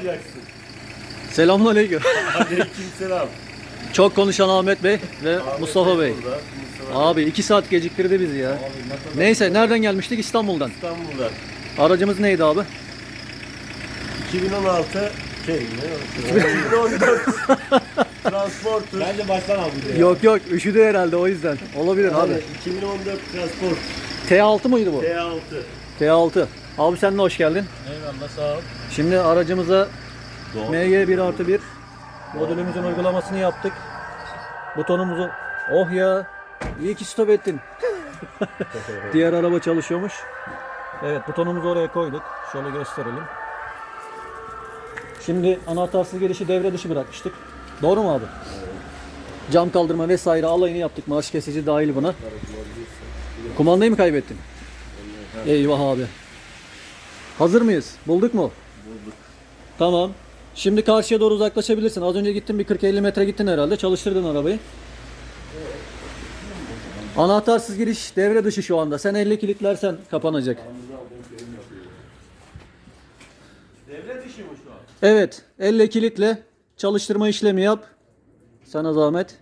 yapacaksın? Selamünaleyküm. Aleykümselam. Çok konuşan Ahmet Bey ve Ahmet Mustafa Bey. burada, Mustafa Abi iki saat geciktirdi bizi ya. Abi ne Neyse nereden gelmiştik? İstanbul'dan. İstanbul'dan. Aracımız neydi abi? 2016 şey ne? 2014 Transporter. Bence baştan al bir de. Yok yok üşüdü herhalde o yüzden. Olabilir abi. Abi 2014 Transport T6 mıydı bu? T6. T6. Abi sen de hoş geldin. Eyvallah sağ ol. Şimdi aracımıza Doğru. MG1 artı 1 modülümüzün uygulamasını yaptık. Butonumuzu oh ya iyi ki stop ettin. Diğer araba çalışıyormuş. Evet butonumuzu oraya koyduk. Şöyle gösterelim. Şimdi anahtarsız girişi devre dışı bırakmıştık. Doğru mu abi? Cam kaldırma vesaire alayını yaptık. Marş kesici dahil buna. Kumandayı mı kaybettin? Eyvah abi. Hazır mıyız? Bulduk mu? Bulduk. Tamam. Şimdi karşıya doğru uzaklaşabilirsin. Az önce gittin bir 40-50 metre gittin herhalde. Çalıştırdın arabayı. Anahtarsız giriş devre dışı şu anda. Sen 50 kilitlersen kapanacak. Devre dışı mı şu an? Evet. Elle kilitle. Çalıştırma işlemi yap. Sana zahmet.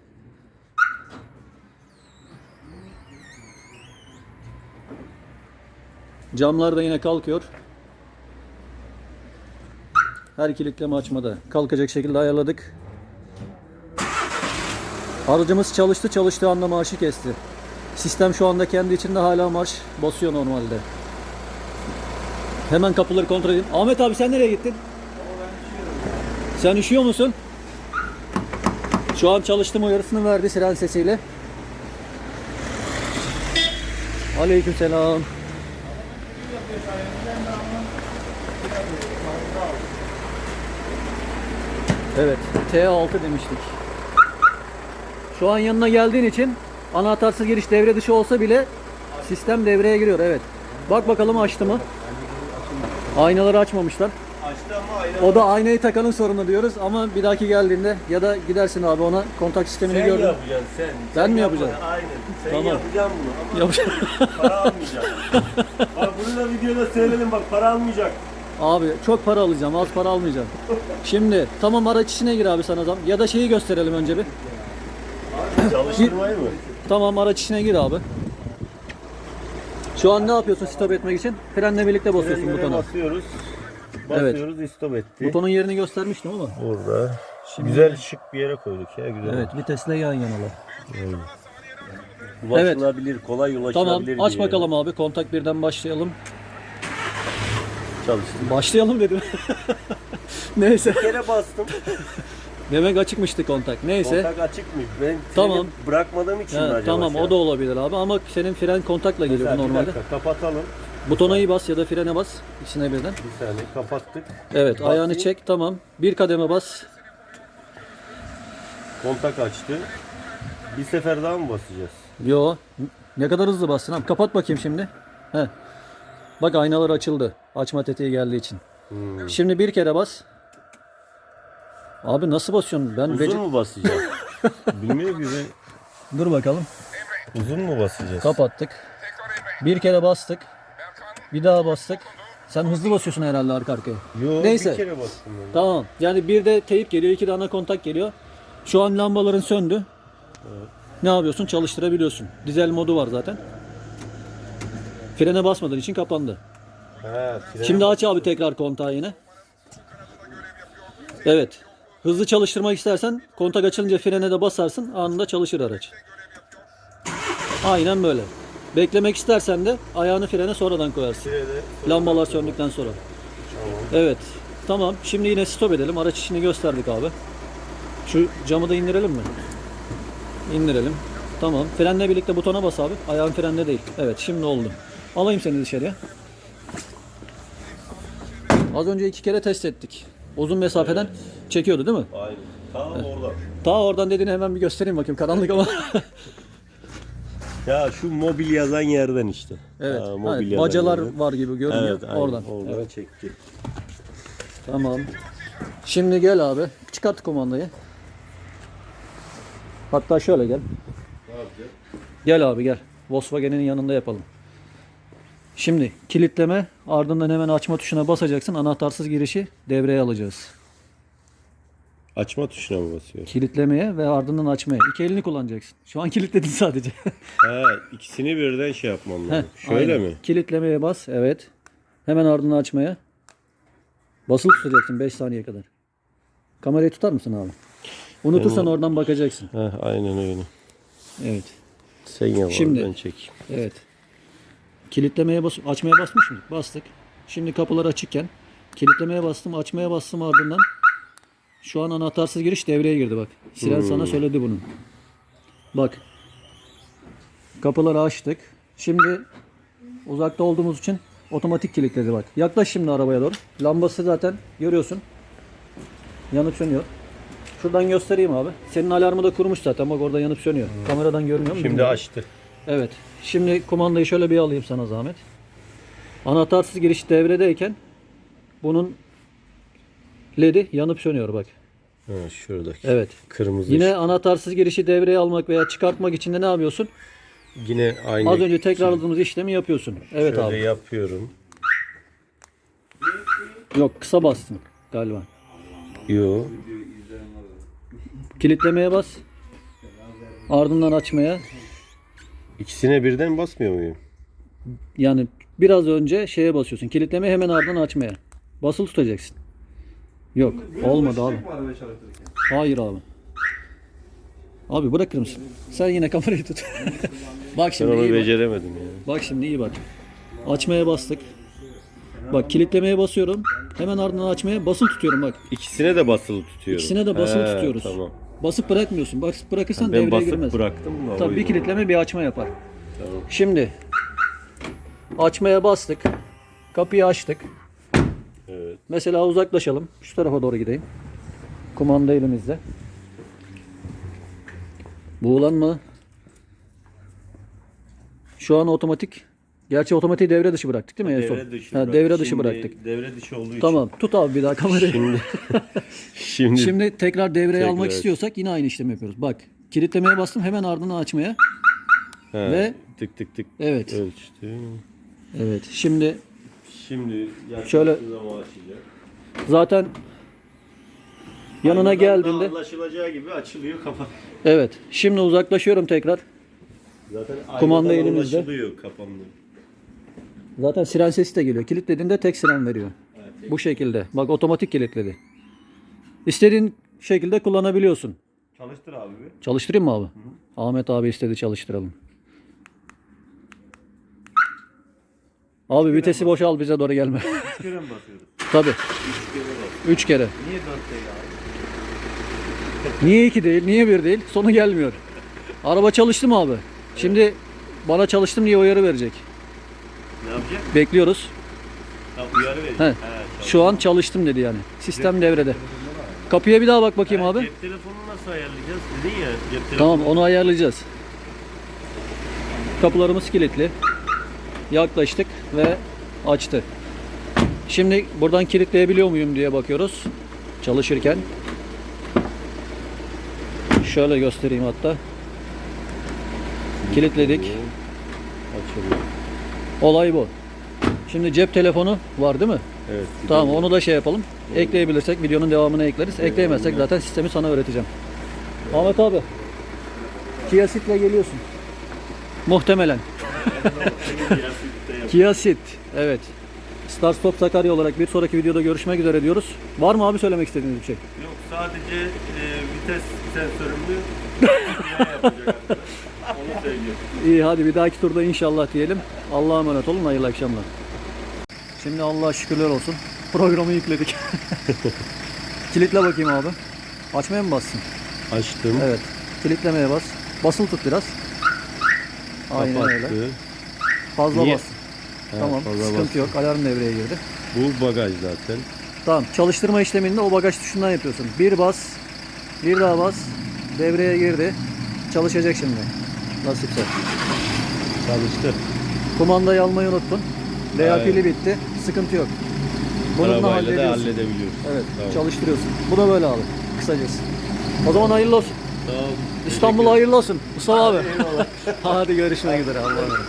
Camlar da yine kalkıyor. Her kilitleme açmada kalkacak şekilde ayarladık. Aracımız çalıştı. Çalıştığı anda marşı kesti. Sistem şu anda kendi içinde hala marş basıyor normalde. Hemen kapıları kontrol edeyim. Ahmet abi sen nereye gittin? Sen üşüyor musun? Şu an çalıştım uyarısını verdi siren sesiyle. Aleykümselam. Evet, T6 demiştik. Şu an yanına geldiğin için anahtarsız giriş devre dışı olsa bile sistem devreye giriyor. Evet. Bak bakalım açtı mı? Aynaları açmamışlar. Açtı ama ayrı. O da aynayı takanın sorunu diyoruz ama bir dahaki geldiğinde ya da gidersin abi ona kontak sistemini Sen gördün. yapacaksın sen. Ben Sen mi yapacağım? Aynen. Sen Tamam. yapacaksın bunu. Yapacağım. Para almayacak. bak bunu da videoda söyledim bak para almayacak. Abi çok para alacağım az para almayacağım. Şimdi tamam araç içine gir abi sana zam. Ya da şeyi gösterelim önce bir. Çalıştırmayı mı? Tamam araç içine gir abi. Şu an ne yapıyorsun stop etmek için? Frenle birlikte basıyorsun Frenlere butona. basıyoruz. Evet. Basıyoruz stop etti. Butonun yerini göstermiştim ama. Burada. Şimdi- Güzel şık bir yere koyduk ya güzel. Evet vitesle yan yanalar. Ulaşılabilir, kolay Tamam ulaşılabilir aç bir yere. bakalım abi kontak birden başlayalım. Çalıştı. Başlayalım dedim. Neyse. Bir kere bastım. Demek açıkmıştı kontak. Neyse. Kontak açık mı? Ben Tamam. bırakmadığım için mi Ha, acaba? tamam şu o da olabilir abi ama senin fren kontakla geliyor Mesela normalde. dakika, kapatalım. Butona iyi bas ya da frene bas. İkisine birden. Bir saniye kapattık. Evet Basayım. ayağını çek tamam. Bir kademe bas. Kontak açtı. Bir sefer daha mı basacağız? Yo. Ne kadar hızlı bassın abi. Kapat bakayım şimdi. He. Bak aynalar açıldı. Açma tetiği geldiği için. Hmm. Şimdi bir kere bas. Abi nasıl basıyorsun? Ben Uzun mu basacağız? Bilmiyorum ki ben. Dur bakalım. Uzun mu basacağız? Kapattık. Bir kere bastık. Bir daha bastık. Sen hızlı basıyorsun herhalde arka arkaya. Yo, Neyse. bir kere bastım ben. Tamam. Yani bir de teyip geliyor, iki de ana kontak geliyor. Şu an lambaların söndü. Ne yapıyorsun? Çalıştırabiliyorsun. Dizel modu var zaten. Frene basmadığın için kapandı. Frene Şimdi aç abi tekrar kontağı yine. Evet. Hızlı çalıştırmak istersen kontak açılınca frene de basarsın. Anında çalışır araç. Aynen böyle. Beklemek istersen de ayağını frene sonradan koyarsın. Lambalar söndükten sonra. Evet. Tamam. Şimdi yine stop edelim. Araç işini gösterdik abi. Şu camı da indirelim mi? İndirelim. Tamam. Frenle birlikte butona bas abi. Ayağın frende değil. Evet şimdi oldu. Alayım seni dışarıya. Az önce iki kere test ettik. Uzun mesafeden çekiyordu değil mi? Aynen. Tamam orada. Ta oradan dediğini hemen bir göstereyim bakayım. Karanlık ama. Ya şu mobil yazan yerden işte. evet. Ha, Ha, yazan bacalar yerden. var gibi görünüyor. Evet, aynen. oradan. Oradan Evet. çekti. Tamam. Şimdi gel abi. Çıkart kumandayı. Hatta şöyle gel. Gel abi gel. Volkswagen'in yanında yapalım. Şimdi kilitleme ardından hemen açma tuşuna basacaksın. Anahtarsız girişi devreye alacağız. Açma tuşuna mı basıyor? Kilitlemeye ve ardından açmaya. İki elini kullanacaksın. Şu an kilitledin sadece. Ha, ikisini birden şey yapmam lazım. Heh, Şöyle aynen. mi? Kilitlemeye bas. Evet. Hemen ardından açmaya. Basılı tutacaksın 5 saniye kadar. Kamerayı tutar mısın abi? Unutursan oradan bakacaksın. Ha, aynen öyle. Evet. Sen yap Şimdi- ben çekeyim. Evet. Kilitlemeye bas açmaya basmış mıydık? Bastık. Şimdi kapılar açıkken kilitlemeye bastım, açmaya bastım ardından şu an anahtarsız giriş devreye girdi bak. Siren sana söyledi bunu. Bak. Kapıları açtık. Şimdi uzakta olduğumuz için otomatik kilitledi bak. Yaklaş şimdi arabaya doğru. Lambası zaten görüyorsun. Yanıp sönüyor. Şuradan göstereyim abi. Senin alarmı da kurmuş zaten. Bak orada yanıp sönüyor. Kameradan görünüyor mu? Şimdi açtı. Evet. Şimdi kumandayı şöyle bir alayım sana zahmet. Anahtarsız giriş devredeyken bunun ledi yanıp sönüyor bak. Ha, şuradaki. Evet. Kırmızı Yine ışık. anahtarsız girişi devreye almak veya çıkartmak için de ne yapıyorsun? Yine aynı. Az önce tekrarladığımız işlemi yapıyorsun. Evet Şöyle abi. yapıyorum. Yok kısa bastın galiba. Yo. Kilitlemeye bas. Ardından açmaya. İkisine birden basmıyor muyum? Yani biraz önce şeye basıyorsun. Kilitlemeye hemen ardından açmaya. Basılı tutacaksın. Yok. Olmadı abi. Hayır abi. Abi bırakır mısın? Sen yine kamerayı tut. bak Ben şimdi onu iyi bak. beceremedim ya. Bak şimdi iyi bak. Açmaya bastık. Bak kilitlemeye basıyorum. Hemen ardından açmaya basılı tutuyorum bak. İkisine de basılı tutuyorum. İkisine de basılı He, tutuyoruz. Tamam. Basıp bırakmıyorsun. Bak bırakırsan Ben devreye basıp girmez. bıraktım da. o Tabii bir yüzden. kilitleme bir açma yapar. Tamam. Şimdi açmaya bastık. Kapıyı açtık. Evet. Mesela uzaklaşalım. Şu tarafa doğru gideyim. Kumanda elimizde. Buğulanma. Şu an otomatik. Gerçi otomatiği devre dışı bıraktık değil mi en son? Devre dışı, Ha, bırak- devre dışı Şimdi bıraktık. Devre dışı olduğu için. Tamam. Tut abi bir daha kamerayı. Şimdi, şimdi, Şimdi tekrar devreye Tekrar. almak istiyorsak yine aynı işlemi yapıyoruz. Bak kilitlemeye bastım hemen ardından açmaya. He, ve- tık tık tık Evet. ölçtü. Evet. Şimdi Şimdi Şöyle- yaklaştığı zaman açacak. zaten yanına da geldiğinde anlaşılacağı gibi açılıyor kapat. evet. Şimdi uzaklaşıyorum tekrar. Zaten Kumanda elimizde. Anlaşılıyor kapandı. Zaten siren sesi de geliyor. Kilitlediğinde tek siren veriyor. Evet, Bu şekilde. Bak otomatik kilitledi. İstediğin şekilde kullanabiliyorsun. Çalıştır abi bir. Çalıştırayım mı abi? Ahmet abi istedi çalıştıralım. Abi vitesi boşal bize doğru gelme. Üç kere mi basıyoruz? Tabi. Üç kere. Üç kere. Niye dört değil abi? Niye iki değil? Niye bir değil? Sonu gelmiyor. Araba çalıştı mı abi? Şimdi bana çalıştım diye uyarı verecek. Ne yapacak? Bekliyoruz. Ha, uyarı verecek. He. He, Şu an çalıştım dedi yani. Sistem devrede. Kapıya bir daha bak bakayım abi. Cep telefonunu nasıl ayarlayacağız? Dedin ya cep telefonu. Tamam onu ayarlayacağız. Kapılarımız kilitli. Yaklaştık ve açtı. Şimdi buradan kilitleyebiliyor muyum diye bakıyoruz. Çalışırken. Şöyle göstereyim hatta. Kilitledik. Açılıyor. Olay bu. Şimdi cep telefonu var değil mi? Evet. Tamam onu da şey yapalım. Ekleyebilirsek videonun devamını ekleriz. Ekleyemezsek zaten sistemi sana öğreteceğim. Ahmet abi. Kia Ceed'le geliyorsun. Muhtemelen. Kia Ceed. Evet. Start Stop Sakarya olarak bir sonraki videoda görüşmek üzere diyoruz. Var mı abi söylemek istediğiniz bir şey? Yok sadece e, vites sensörümü yapacak. İyi hadi bir dahaki turda inşallah diyelim. Allah'a emanet olun. Hayırlı akşamlar. Şimdi Allah'a şükürler olsun. Programı yükledik. Kilitle bakayım abi. Açmaya mı bassın? Açtım. Evet. Kilitlemeye bas. Basılı tut biraz. Aynen Kapattı. öyle. Fazla Niye? bas. Ha, tamam. fazla Sıkıntı bastım. yok. Alarm devreye girdi. Bu bagaj zaten. Tamam. Çalıştırma işleminde o bagaj tuşundan yapıyorsun. Bir bas. Bir daha bas. Devreye girdi. Çalışacak şimdi. Nasipse. Çalıştı. Kumandayı almayı unuttun. Veya pili bitti. Sıkıntı yok. Bununla Arabayla da hallediyorsun. halledebiliyoruz. Evet. Tamam. Çalıştırıyorsun. Bu da böyle abi. Kısacası. O zaman hayırlı olsun. Tamam. İstanbul hayırlı olsun. Mustafa abi. Hadi görüşmek üzere. Allah'a emanet.